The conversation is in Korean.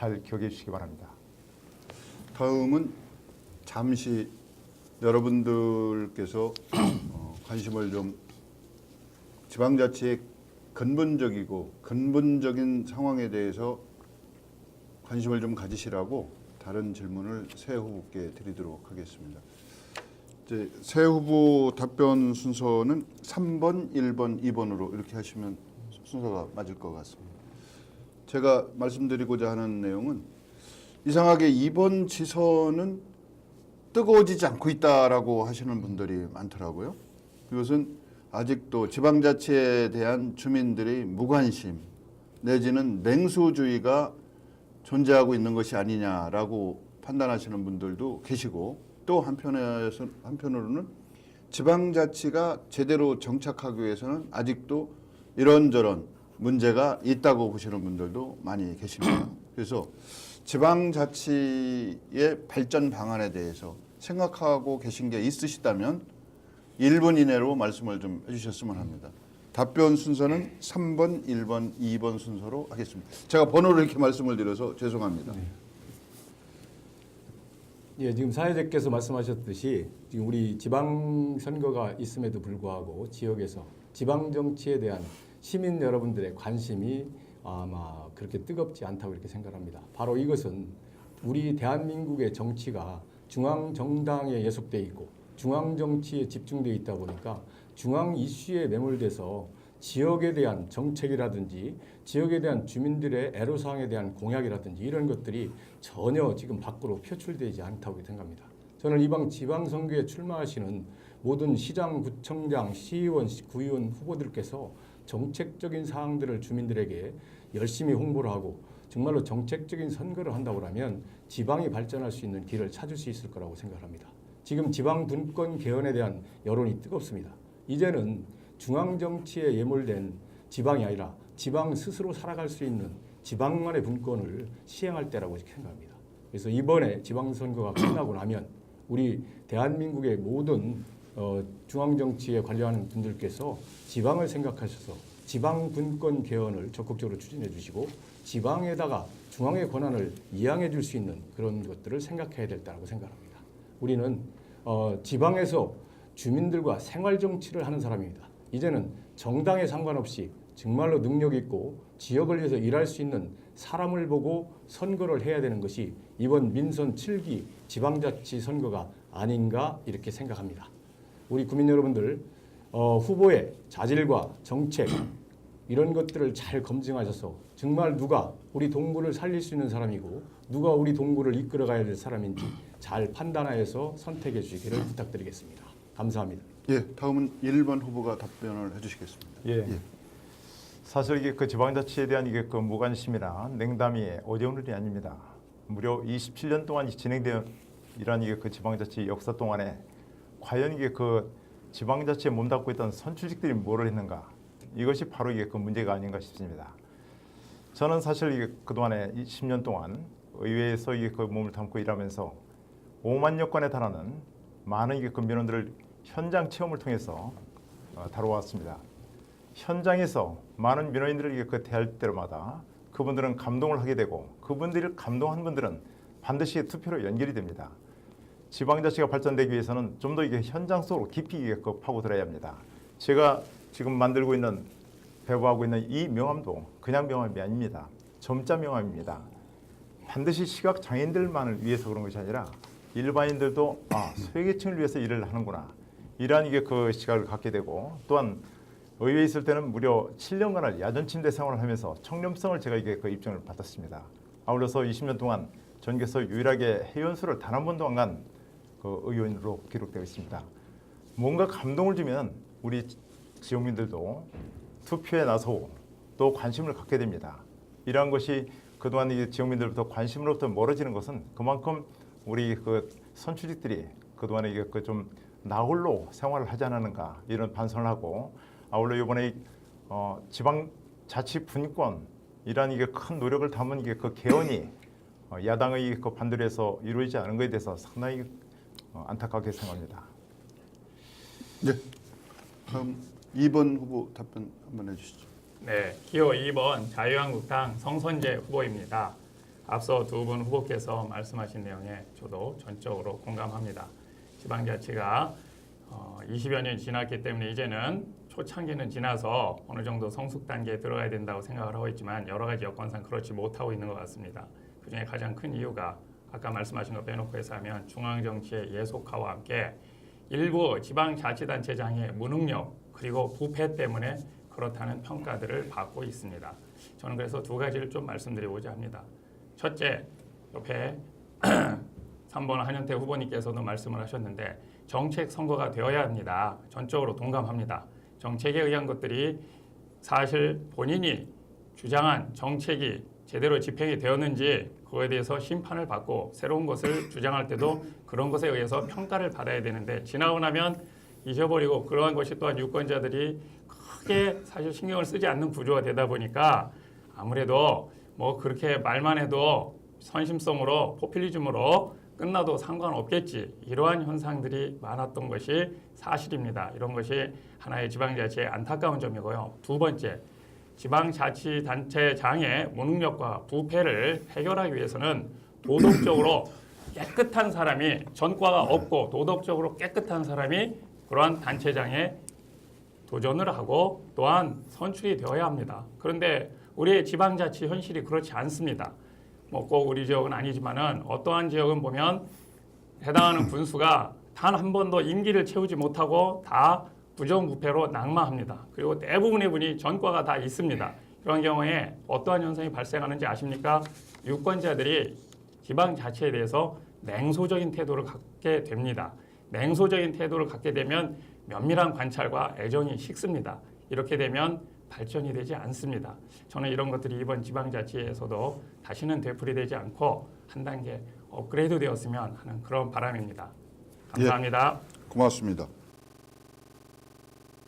잘 기억해 주시기 바랍니다. 다음은 잠시 여러분들께서 어, 관심을 좀 지방자치의 근본적이고 근본적인 상황에 대해서 관심을 좀 가지시라고 다른 질문을 새 후보께 드리도록 하겠습니다. 이제 새 후보 답변 순서는 3번, 1번, 2번으로 이렇게 하시면 순서가 맞을 것 같습니다. 제가 말씀드리고자 하는 내용은 이상하게 이번 지선은 뜨거워지지 않고 있다라고 하시는 분들이 많더라고요. 이것은 아직도 지방자치에 대한 주민들의 무관심 내지는 냉소주의가 존재하고 있는 것이 아니냐라고 판단하시는 분들도 계시고 또 한편에서 한편으로는 지방자치가 제대로 정착하기 위해서는 아직도 이런저런 문제가 있다고 보시는 분들도 많이 계십니다. 그래서 지방자치의 발전 방안에 대해서 생각하고 계신 게 있으시다면 1분 이내로 말씀을 좀 해주셨으면 합니다. 답변 순서는 3번, 1번, 2번 순서로 하겠습니다. 제가 번호를 이렇게 말씀을 드려서 죄송합니다. 예, 지금 사회자께서 말씀하셨듯이 지금 우리 지방 선거가 있음에도 불구하고 지역에서 지방 정치에 대한 시민 여러분들의 관심이 아마 그렇게 뜨겁지 않다고 이렇게 생각합니다. 바로 이것은 우리 대한민국의 정치가 중앙 정당에 예속돼 있고 중앙 정치에 집중돼 있다 보니까 중앙 이슈에 매몰돼서 지역에 대한 정책이라든지 지역에 대한 주민들의 애로사항에 대한 공약이라든지 이런 것들이 전혀 지금 밖으로 표출되지 않다고 생각합니다. 저는 이방 지방선거에 출마하시는 모든 시장, 구청장, 시의원, 구의원 후보들께서 정책적인 사항들을 주민들에게 열심히 홍보를 하고 정말로 정책적인 선거를 한다고 하면 지방이 발전할 수 있는 길을 찾을 수 있을 거라고 생각합니다. 지금 지방 분권 개헌에 대한 여론이 뜨겁습니다. 이제는 중앙 정치에 예몰된 지방이 아니라 지방 스스로 살아갈 수 있는 지방만의 분권을 시행할 때라고 생각합니다. 그래서 이번에 지방선거가 끝나고 나면 우리 대한민국의 모든 어, 중앙 정치에 관여하는 분들께서 지방을 생각하셔서 지방 분권 개헌을 적극적으로 추진해 주시고 지방에다가 중앙의 권한을 이양해 줄 수 있는 그런 것들을 생각해야 될 때라고 생각합니다. 우리는 어, 지방에서 주민들과 생활 정치를 하는 사람입니다. 이제는 정당에 상관없이 정말로 능력 있고 지역을 위해서 일할 수 있는 사람을 보고 선거를 해야 되는 것이 이번 민선 7기 지방자치 선거가 아닌가 이렇게 생각합니다. 우리 국민 여러분들 어, 후보의 자질과 정책 이런 것들을 잘 검증하셔서 정말 누가 우리 동구를 살릴 수 있는 사람이고 누가 우리 동구를 이끌어가야 될 사람인지 잘 판단하여서 선택해 주시기를 부탁드리겠습니다. 감사합니다. 예, 다음은 1번 후보가 답변을 해주시겠습니다. 예. 사실 이게 그 지방자치에 대한 이게 그 무관심이나 냉담이 어려운 일이 아닙니다. 무려 27년 동안 진행된 이런 이게 그 지방자치 역사 동안에 과연 이게 그 지방자치에 몸담고 있던 선출직들이 뭐를 했는가 이것이 바로 이게 그 문제가 아닌가 싶습니다. 저는 사실 이게 그 동안에 10년 동안 의회에서 이게 그 몸을 담고 일하면서 5만여 건에 달하는 많은 이게 그 민원들을 현장 체험을 통해서 어, 다뤄왔습니다. 현장에서 많은 민원인들을 이게 그 대할 때마다 그분들은 감동을 하게 되고 그분들을 감동한 분들은 반드시 투표로 연결이 됩니다. 지방자치가 발전되기 위해서는 좀 더 이게 현장 속으로 깊이 그 파고들어야 합니다. 제가 지금 만들고 있는 배부하고 있는 이 명함도 그냥 명함이 아닙니다. 점자 명함입니다. 반드시 시각 장애인들만을 위해서 그런 것이 아니라 일반인들도 아 소외계층을 위해서 일을 하는구나 이러한 이게 그 시각을 갖게 되고 또한 의회에 있을 때는 무려 7년간을 야전 침대 생활을 하면서 청렴성을 제가 이게 그 입증을 받았습니다. 아울러서 20년 동안 전교에서 유일하게 해연수를 단 한 번도 안간 그 의원으로 기록되어 있습니다. 뭔가 감동을 주면 우리 지역민들도 투표에 나서고 또 관심을 갖게 됩니다. 이러한 것이 그동안 이 지역민들부터 관심으로부터 멀어지는 것은 그만큼 우리 그 선출직들이 그동안에 이게 그좀 나홀로 생활을 하지 않았는가 이런 반성을 하고 아울러 이번에 어, 지방 자치 분권 이러한 이게 큰 노력을 담은 이게 그 개헌이 어, 야당의 그 반대로 해서 이루어지지 않은 것에 대해서 상당히 어, 안타깝게 생각합니다. 네, 다음 2번 후보 답변 한번 해주시죠. 네, 기호 2번 자유한국당 성선재 후보입니다. 앞서 두 분 후보께서 말씀하신 내용에 저도 전적으로 공감합니다. 지방자치가 어, 20여 년 지났기 때문에 이제는 초창기는 지나서 어느 정도 성숙 단계에 들어가야 된다고 생각을 하고 있지만 여러 가지 여건상 그렇지 못하고 있는 것 같습니다. 그중에 가장 큰 이유가 아까 말씀하신 거 빼놓고 해서 하면 중앙 정치의 예속화와 함께 일부 지방자치단체장의 무능력 그리고 부패 때문에 그렇다는 평가들을 받고 있습니다. 저는 그래서 두 가지를 좀 말씀드리고자 합니다. 첫째, 옆에 3번 한현태 후보님께서도 말씀을 하셨는데 정책 선거가 되어야 합니다. 전적으로 동감합니다. 정책에 의한 것들이 사실 본인이 주장한 정책이 제대로 집행이 되었는지 그거에 대해서 심판을 받고 새로운 것을 주장할 때도 그런 것에 의해서 평가를 받아야 되는데 지나고 나면 잊어버리고 그러한 것이 또한 유권자들이 크게 사실 신경을 쓰지 않는 구조가 되다 보니까 아무래도 뭐 그렇게 말만 해도 선심성으로 포퓰리즘으로 끝나도 상관없겠지 이러한 현상들이 많았던 것이 사실입니다. 이런 것이 하나의 지방자치의 안타까운 점이고요. 두 번째 지방자치단체장의 무능력과 부패를 해결하기 위해서는 도덕적으로 깨끗한 사람이 전과가 없고 도덕적으로 깨끗한 사람이 그러한 단체장에 도전을 하고 또한 선출이 되어야 합니다. 그런데 우리의 지방자치 현실이 그렇지 않습니다. 뭐 꼭 우리 지역은 아니지만은 어떠한 지역은 보면 해당하는 군수가 단 한 번도 임기를 채우지 못하고 다 부정부패로 낙마합니다. 그리고 대부분의 분이 전과가 다 있습니다. 그런 경우에 어떠한 현상이 발생하는지 아십니까? 유권자들이 지방자치에 대해서 냉소적인 태도를 갖게 됩니다. 냉소적인 태도를 갖게 되면 면밀한 관찰과 애정이 식습니다. 이렇게 되면 발전이 되지 않습니다. 저는 이런 것들이 이번 지방자치에서도 다시는 되풀이되지 않고 한 단계 업그레이드 되었으면 하는 그런 바람입니다. 감사합니다. 고맙습니다.